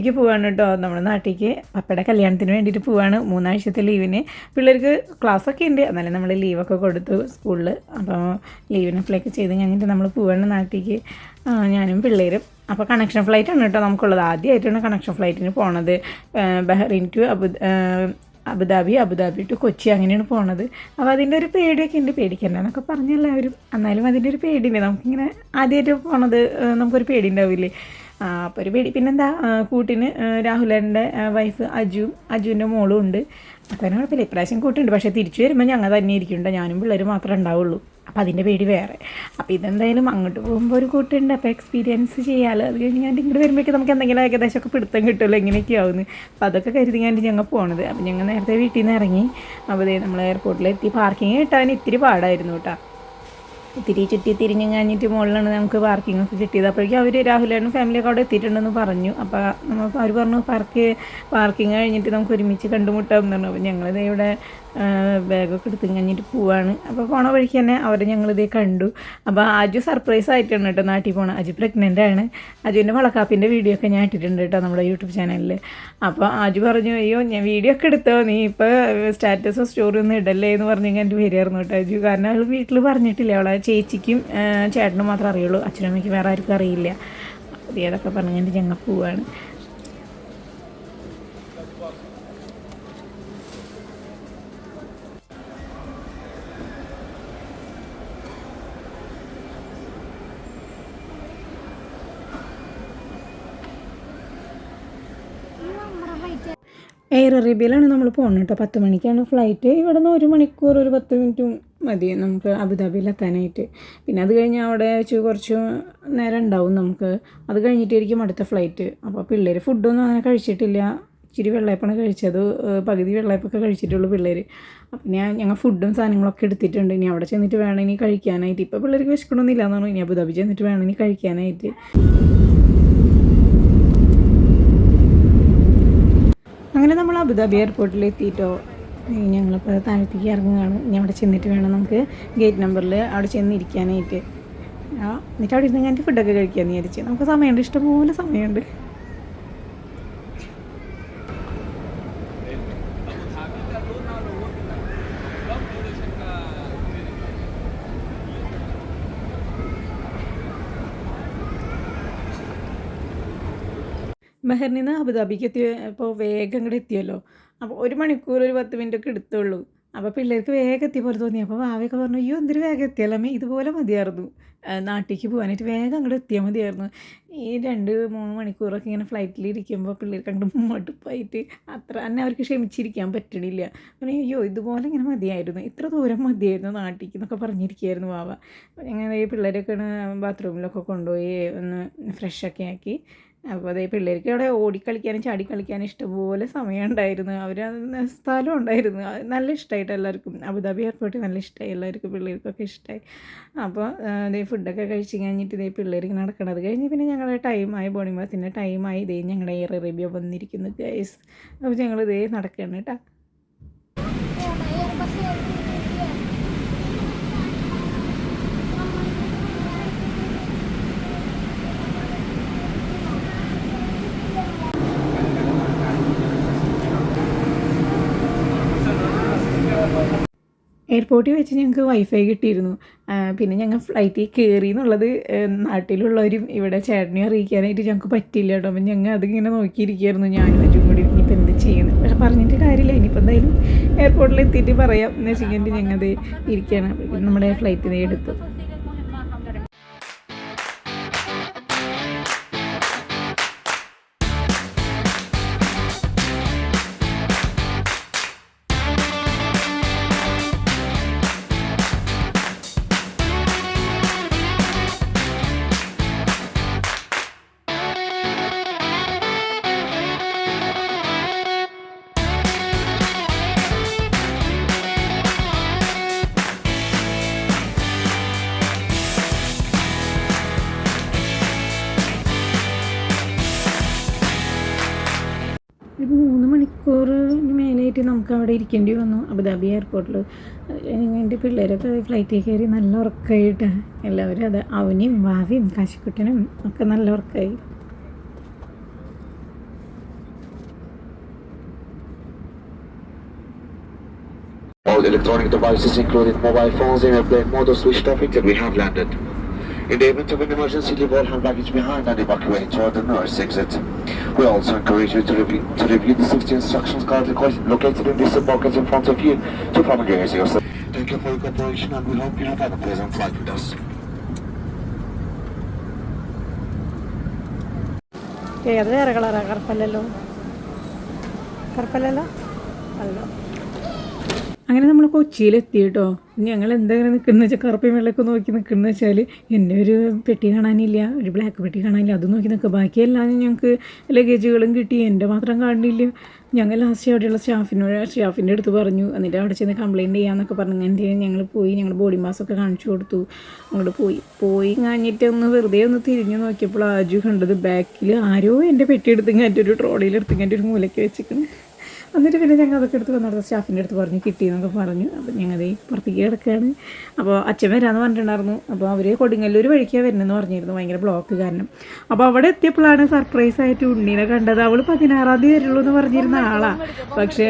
നാട്ടിലേക്ക് പോവാണ് കേട്ടോ നമ്മുടെ നാട്ടിലേക്ക് പപ്പയുടെ കല്യാണത്തിന് വേണ്ടിയിട്ട് പോവാണ്. മൂന്നാഴ്ചത്തെ ലീവിന്. പിള്ളേർക്ക് ക്ലാസ്സൊക്കെ ഉണ്ട്. എന്നാലും നമ്മൾ ലീവൊക്കെ കൊടുത്തു സ്കൂളിൽ അപ്പോൾ ലീവിന് അപ്ലൈ ഒക്കെ ചെയ്ത് കഴിഞ്ഞിട്ട് നമ്മൾ പോവാണ് നാട്ടിലേക്ക്. ഞാനും പിള്ളേരും. അപ്പോൾ കണക്ഷൻ ഫ്ലൈറ്റ് ആണ് കേട്ടോ നമുക്കുള്ളത്. ആദ്യമായിട്ടാണ് കണക്ഷൻ ഫ്ലൈറ്റിന് പോണത്. Bahrain to Abu Abu Dhabi Abu Dhabi to Kochi അങ്ങനെയാണ് പോണത്. അപ്പോൾ അതിന്റെ ഒരു പേടിയൊക്കെ ഉണ്ട്. പേടിക്കണ്ട എന്നൊക്കെ പറഞ്ഞ എല്ലാവരും. എന്നാലും അതിന്റെ ഒരു പേടിയുണ്ട്. നമുക്കിങ്ങനെ ആദ്യമായിട്ട് പോണത്. നമുക്കൊരു പേടി ഉണ്ടാവില്ലേ? അപ്പോൾ ഒരു പേടി. പിന്നെന്താ കൂട്ടിന് രാഹുലന്റെ വൈഫ് അജു അജുവിന്റെ മോളും ഉണ്ട്. അപ്പോൾ അതിന് കുഴപ്പമില്ല. ഇപ്രാവശ്യം കൂട്ടുണ്ട്. പക്ഷേ തിരിച്ചു വരുമ്പോൾ ഞങ്ങൾ തന്നെ ഇരിക്കുന്നുണ്ട്. ഞാനും പിള്ളേർ മാത്രമേ ഉണ്ടാവുള്ളൂ. അപ്പോൾ അതിന്റെ പേടി വേറെ. അപ്പോൾ ഇതെന്തായാലും അങ്ങോട്ട് പോകുമ്പോൾ ഒരു കൂട്ടുണ്ട്. അപ്പോൾ എക്സ്പീരിയൻസ് ചെയ്യാമല്ലോ അത് കഴിഞ്ഞ് ഞാൻ ഇങ്ങോട്ട് വരുമ്പോഴേക്കും നമുക്ക് എന്തെങ്കിലും ഏകദേശമൊക്കെ പിടുത്തം കിട്ടുമല്ലോ. എങ്ങനെയൊക്കെ ആവുന്നു. അപ്പോൾ അതൊക്കെ കരുതി ഞാൻ ഞങ്ങൾ പോണത്. അപ്പോൾ ഞങ്ങൾ നേരത്തെ വീട്ടിൽ നിന്ന് ഇറങ്ങി അപ്പോൾ നമ്മൾ എയർപോർട്ടിലെത്തി പാർക്കിംഗ് കിട്ടാൻ ഇത്തിരി പാടായിരുന്നു കേട്ടോ. ഇത്തിരി ചുറ്റി തിരിഞ്ഞ് കഴിഞ്ഞിട്ട് മുകളിലാണ് നമുക്ക് പാർക്കിംഗ് ഒക്കെ കിട്ടിയത്. അപ്പോഴേക്കും അവർ രാഹുലേനും ഫാമിലിയൊക്കെ അവിടെ എത്തിയിട്ടുണ്ടെന്ന് പറഞ്ഞു. അപ്പോൾ നമ്മൾ അവർ പറഞ്ഞു പാർക്ക് പാർക്കിംഗ് കഴിഞ്ഞിട്ട് നമുക്ക് ഒരുമിച്ച് കണ്ടുമുട്ടാം എന്ന് പറഞ്ഞു. അപ്പോൾ ഞങ്ങളിത് ഇവിടെ ബാഗൊക്കെ എടുത്ത് കഴിഞ്ഞിട്ട് പോവാണ്. അപ്പോൾ പോണ വഴിക്ക് തന്നെ അവരെ ഞങ്ങളിതേ കണ്ടു. അപ്പോൾ അജു സർപ്രൈസ് ആയിട്ടാണ് കേട്ടോ നാട്ടിൽ പോകണം അജു പ്രഗ്നന്റ് ആണ്. അജുവിന്റെ വളക്കാപ്പിന്റെ വീഡിയോ ഒക്കെ ഞാൻ ഇട്ടിട്ടുണ്ട് കേട്ടോ നമ്മുടെ യൂട്യൂബ് ചാനലിൽ അപ്പോൾ അജു പറഞ്ഞു അയ്യോ ഞാൻ വീഡിയോ ഒക്കെ എടുത്തോ? നീ ഇപ്പോൾ സ്റ്റാറ്റസോ സ്റ്റോറി ഒന്നും ഇടല്ലേ? എന്ന് പറഞ്ഞു കഴിഞ്ഞാൽ എന്റെ പേരായിരുന്നു കേട്ടോ. അജു കാരണം അവൾ വീട്ടിൽ പറഞ്ഞിട്ടില്ല. അവളെ ചേച്ചിക്കും ചേട്ടനും മാത്രമേ അറിയുള്ളൂ. അച്ഛനമ്മയ്ക്ക് വേറെ ആർക്കും അറിയില്ല. അപ്പോൾ ഏതൊക്കെ പറഞ്ഞിട്ട് ഞങ്ങൾ പോവാണ്. എയർ അറേബ്യയിലാണ് നമ്മൾ പോകുന്നത് കേട്ടോ പത്ത് മണിക്കാണ് ഫ്ലൈറ്റ് ഇവിടെ നിന്ന് ഒരു മണിക്കൂർ ഒരു പത്ത് മിനിറ്റും മതി നമുക്ക് അബുദാബിയിൽ എത്താനായിട്ട്. പിന്നെ അത് കഴിഞ്ഞ് അവിടെ വെച്ച് കുറച്ച് നേരം ഉണ്ടാവും നമുക്ക്. അത് കഴിഞ്ഞിട്ടായിരിക്കും അടുത്ത ഫ്ലൈറ്റ് അപ്പോൾ പിള്ളേർ ഫുഡൊന്നും അങ്ങനെ കഴിച്ചിട്ടില്ല. ഇച്ചിരി വെള്ളയപ്പാണ് കഴിച്ചത്. പകുതി വെള്ളയപ്പൊക്കെ കഴിച്ചിട്ടുള്ളൂ പിള്ളേർ അപ്പം ഞാൻ ഞങ്ങൾ ഫുഡും സാധനങ്ങളൊക്കെ എടുത്തിട്ടുണ്ട്. ഇനി അവിടെ ചെന്നിട്ട് വേണം ഇനി കഴിക്കാനായിട്ട്. ഇപ്പോൾ പിള്ളേർക്ക് വിശക്കണമെന്നില്ല എന്നാണ് ഇനി അബുദാബി ചെന്നിട്ട് വേണം ഇനി കഴിക്കാനായിട്ട്. അങ്ങനെ നമ്മൾ അബുദാബി എയർപോർട്ടിൽ എത്തിയിട്ടോ ഞങ്ങളിപ്പോൾ താഴത്തേക്ക് ഇറങ്ങുകയാണ്. ഇനി അവിടെ ചെന്നിട്ട് വേണം നമുക്ക് ഗേറ്റ് നമ്പറിൽ അവിടെ ചെന്നിരിക്കാനായിട്ട്. എന്നിട്ട് അവിടെ ഇരുന്ന് ഞാൻ ഫുഡൊക്കെ കഴിക്കാമെന്ന് വിചാരിച്ചു. നമുക്ക് സമയമുണ്ട്. ഇഷ്ടംപോലെ സമയമുണ്ട്. ബഹറിൽ നിന്ന് അബുദാബിക്ക് എത്തിയ ഇപ്പോൾ വേഗം ഇങ്ങോട്ട് എത്തിയല്ലോ. അപ്പോൾ ഒരു മണിക്കൂർ ഒരു പത്ത് മിനിറ്റ് ഒക്കെ എടുത്തുള്ളൂ. അപ്പോൾ പിള്ളേർക്ക് വേഗം എത്തിയ പോലെ തോന്നി. അപ്പോൾ ഭാവിയൊക്കെ പറഞ്ഞു അയ്യോ എന്തൊരു വേഗം എത്തിയല്ലോ ഇതുപോലെ മതിയായിരുന്നു. നാട്ടിലേക്ക് പോകാനായിട്ട് വേഗം അങ്ങോട്ട് എത്തിയാൽ മതിയായിരുന്നു. ഈ രണ്ട് മൂന്ന് മണിക്കൂറൊക്കെ ഇങ്ങനെ ഫ്ലൈറ്റിൽ ഇരിക്കുമ്പോൾ പിള്ളേർക്ക് അങ്ങോട്ട് മടുപ്പായിട്ട് അത്ര തന്നെ അവർക്ക് ക്ഷമിച്ചിരിക്കാൻ പറ്റണില്ല. പറഞ്ഞു അയ്യോ ഇതുപോലെ ഇങ്ങനെ മതിയായിരുന്നു. ഇത്ര ദൂരം മതിയായിരുന്നു നാട്ടിലേക്ക് എന്നൊക്കെ പറഞ്ഞിരിക്കുകയായിരുന്നു വാവ. ഞങ്ങൾ ഈ പിള്ളേരൊക്കെ ബാത്റൂമിലൊക്കെ കൊണ്ടുപോയി ഒന്ന് ഫ്രഷൊക്കെ ആക്കി. അപ്പോൾ അതേ പിള്ളേർക്ക് അവിടെ ഓടിക്കളിക്കാനും ചാടിക്കളിക്കാനും ഇഷ്ടംപോലെ സമയം ഉണ്ടായിരുന്നു അവർ സ്ഥലം ഉണ്ടായിരുന്നു. അത് നല്ല ഇഷ്ടമായിട്ട് എല്ലാവർക്കും. അബുദാബി എയർപോർട്ട് നല്ല ഇഷ്ടമായി. എല്ലാവർക്കും പിള്ളേർക്കൊക്കെ ഇഷ്ടമായി. അപ്പോൾ ഇതേ ഫുഡൊക്കെ കഴിച്ച് കഴിഞ്ഞിട്ട് ഇതേ പിള്ളേർക്ക് നടക്കണത് നടക്കണം. അത് കഴിഞ്ഞ് പിന്നെ ഞങ്ങളുടെ ടൈമായി ബോണി മാസിന്റെ ടൈമായി ഇതേ ഞങ്ങളുടെ എയർ അറേബ്യ വന്നിരിക്കുന്നു ഗൈസ് അപ്പോൾ ഞങ്ങളിതേ നടക്കണം കേട്ടോ എയർപോർട്ടിൽ വെച്ച് ഞങ്ങൾക്ക് വൈഫൈ കിട്ടിയിരുന്നു. പിന്നെ ഞങ്ങൾ ഫ്ലൈറ്റിൽ കയറി എന്നുള്ളത് നാട്ടിലുള്ളവരും ഇവിടെ ചേട്ടനെ അറിയിക്കാനായിട്ട് ഞങ്ങൾക്ക് പറ്റില്ല കേട്ടോ. അപ്പം ഞങ്ങൾ അതിങ്ങനെ നോക്കിയിരിക്കുകയായിരുന്നു. ഞാനും അജും കൂടി ഇനിയിപ്പോൾ എന്ത് ചെയ്യുന്നത് പക്ഷെ പറഞ്ഞിട്ട് കാര്യമില്ല. ഇനിയിപ്പോൾ എന്തായാലും എയർപോർട്ടിൽ എത്തിയിട്ട് പറയാം. എന്ന് വെച്ചിട്ടുണ്ടെങ്കിൽ ഞങ്ങൾ അത് ഇരിക്കുകയാണ്. നമ്മുടെ നമ്മുടെ ഫ്ലൈറ്റ് എടുത്തു. പറ്റി നമുക്ക് അവിടെ ഇരിക്കേണ്ടി വന്നു. അബുദാബി എയർപോർട്ടിൽ എന്റെ പിള്ളേരൊക്കെ ഫ്ലൈറ്റിൽ കയറി നല്ല ഉറക്കമായിട്ട് എല്ലാവരും അത് അവനെയും ഭാവിയും കാശിക്കുട്ടനും ഒക്കെ നല്ല ഉറക്കമായി electronic devices including mobile phones in airplane mode switched off until we have landed. In to an emergency, leave all hand baggage behind and evacuate toward the nearest exit. We also encourage you to review, to review the safety instructions currently located in this pockets in front of you to familiarize yourself. Thank you for your cooperation and we hope you have had a pleasant flight with us. ഏ അത് വേറെ കളറാ കറുപ്പല്ലല്ലോ കറുപ്പല്ലല്ലോ അല്ല അങ്ങനെ നമ്മൾ കൊച്ചിയിലെത്തി കേട്ടോ ഞങ്ങൾ എന്തെങ്കിലും നിൽക്കുന്ന വെച്ചാൽ കറുപ്പയും വെള്ളമൊക്കെ നോക്കി നിൽക്കുന്നത് വെച്ചാൽ എന്റെ ഒരു പെട്ടി കാണാനില്ല ഒരു ബ്ലാക്ക് പെട്ടി കാണാനില്ല. അത് നോക്കി നിൽക്കുക ബാക്കിയെല്ലാം ഞങ്ങൾക്ക് ലഗേജുകളും കിട്ടി. എന്റെ മാത്രം കാണില്ല. ഞങ്ങൾ ലാസ്റ്റ് അവിടെയുള്ള സ്റ്റാഫിനോട് സ്റ്റാഫിന്റെ അടുത്ത് പറഞ്ഞു. എന്നിട്ട് അവിടെ ചെന്ന് കംപ്ലയിന്റ് ചെയ്യാമെന്നൊക്കെ പറഞ്ഞു. എന്റെ ഞങ്ങൾ പോയി. ഞങ്ങൾ ബോഡി മാസൊക്കെ കാണിച്ചു കൊടുത്തു. അങ്ങോട്ട് പോയി. പോയി കഴിഞ്ഞിട്ട് ഒന്ന് വെറുതെ ഒന്ന് തിരിഞ്ഞു നോക്കിയപ്പോൾ ആജു കണ്ടത്. ബാക്കിൽ ആരോ എന്റെ പെട്ടി എടുത്തെങ്കിൽ കഴിഞ്ഞിട്ട് ഒരു ട്രോളിയിൽ എടുത്ത് ഒരു മൂലയ്ക്ക് വെച്ചിരിക്കുന്നു എന്നിട്ട് പിന്നെ ഞങ്ങൾ അതൊക്കെ എടുത്ത് വന്നിട്ട് സ്റ്റാഫിന്റെ അടുത്ത് പറഞ്ഞു കിട്ടിയെന്നൊക്കെ പറഞ്ഞു. അപ്പോൾ ഞങ്ങൾ ഈ പുറത്തേക്ക് കിടക്കുകയാണ് അപ്പോൾ അച്ഛൻ വരാമെന്ന് പറഞ്ഞിട്ടുണ്ടായിരുന്നു. അപ്പോൾ അവർ കൊടുങ്ങല്ലൂർ വഴിക്കാണ് വരുന്നതെന്ന് പറഞ്ഞിരുന്നു. ഭയങ്കര ബ്ലോക്ക് കാരണം. അപ്പോൾ അവിടെ എത്തിയപ്പോഴാണ് സർപ്രൈസ് ആയിട്ട് ഉണ്ണീനെ കണ്ടത്. അവൾ പതിനാറാം തീയതി വരുള്ളൂ എന്ന് പറഞ്ഞിരുന്ന ആളാണ് പക്ഷേ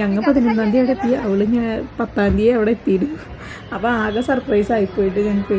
ഞങ്ങൾ പതിനൊന്നാം തീയതി അവിടെ എത്തി. അവൾ ഞാൻ പത്താം തീയതി അവിടെ എത്തിയിരുന്നു. അപ്പോൾ ആകെ സർപ്രൈസ് ആയിപ്പോയിട്ട് ഞങ്ങൾക്ക്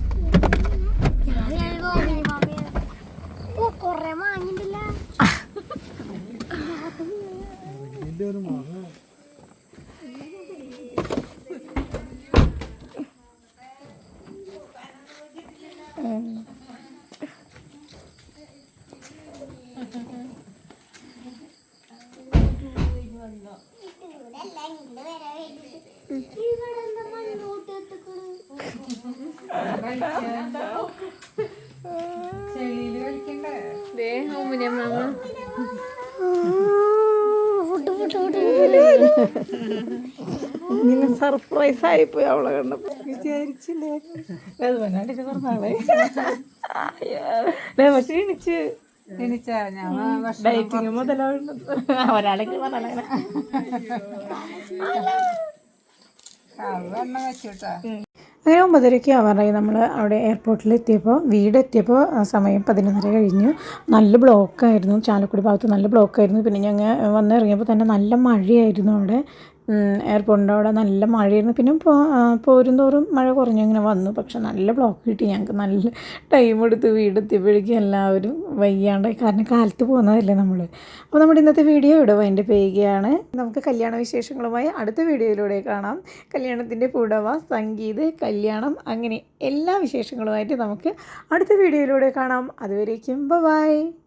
ഇങ്ങനെ സർപ്രൈസ് ആയിപ്പോയി അവളെ കണ്ടപ്പോ. വിചാരിച്ചില്ലേ? അത് വന്നാണ്ട് പറഞ്ഞാളെ പക്ഷേ എണിച്ച് ഡയറ്റിങ് മുതലാവുന്നത് ഒരാളെങ്കിൽ പറഞ്ഞാൽ അങ്ങനെ ഒമ്പതരയ്ക്ക് ആവാറായി. നമ്മൾ അവിടെ എയർപോർട്ടിൽ എത്തിയപ്പോൾ വീട് എത്തിയപ്പോൾ ആ, സമയം പതിനൊന്നര കഴിഞ്ഞു. നല്ല ബ്ലോക്കായിരുന്നു. ചാലക്കുടി ഭാഗത്ത് നല്ല ബ്ലോക്കായിരുന്നു. പിന്നെ ഞങ്ങൾ വന്നിറങ്ങിയപ്പോൾ തന്നെ നല്ല മഴയായിരുന്നു അവിടെ. എയർപോർട്ടിന്റെ അവിടെ നല്ല മഴയായിരുന്നു. പിന്നെ പോ ആ, പോരും തോറും മഴ കുറഞ്ഞു ഇങ്ങനെ വന്നു. പക്ഷെ നല്ല ബ്ലോക്ക് കിട്ടി. ഞങ്ങൾക്ക് നല്ല ടൈം എടുത്ത് വീടെത്തിയപ്പോഴേക്കും എല്ലാവരും വയ്യാണ്ടായി. കാരണം കാലത്ത് പോകുന്നതല്ലേ നമ്മൾ അപ്പോൾ നമ്മുടെ ഇന്നത്തെ വീഡിയോ ഇവിടെ വൈൻഡ് ചെയ്യുകയാണ്. നമുക്ക് കല്യാണ വിശേഷങ്ങളുമായി അടുത്ത വീഡിയോയിലൂടെ കാണാം. കല്യാണത്തിന്റെ പുടവ സംഗീത് കല്യാണം അങ്ങനെ എല്ലാ വിശേഷങ്ങളുമായിട്ട് നമുക്ക് അടുത്ത വീഡിയോയിലൂടെ കാണാം. അതുവരേക്കും ബൈ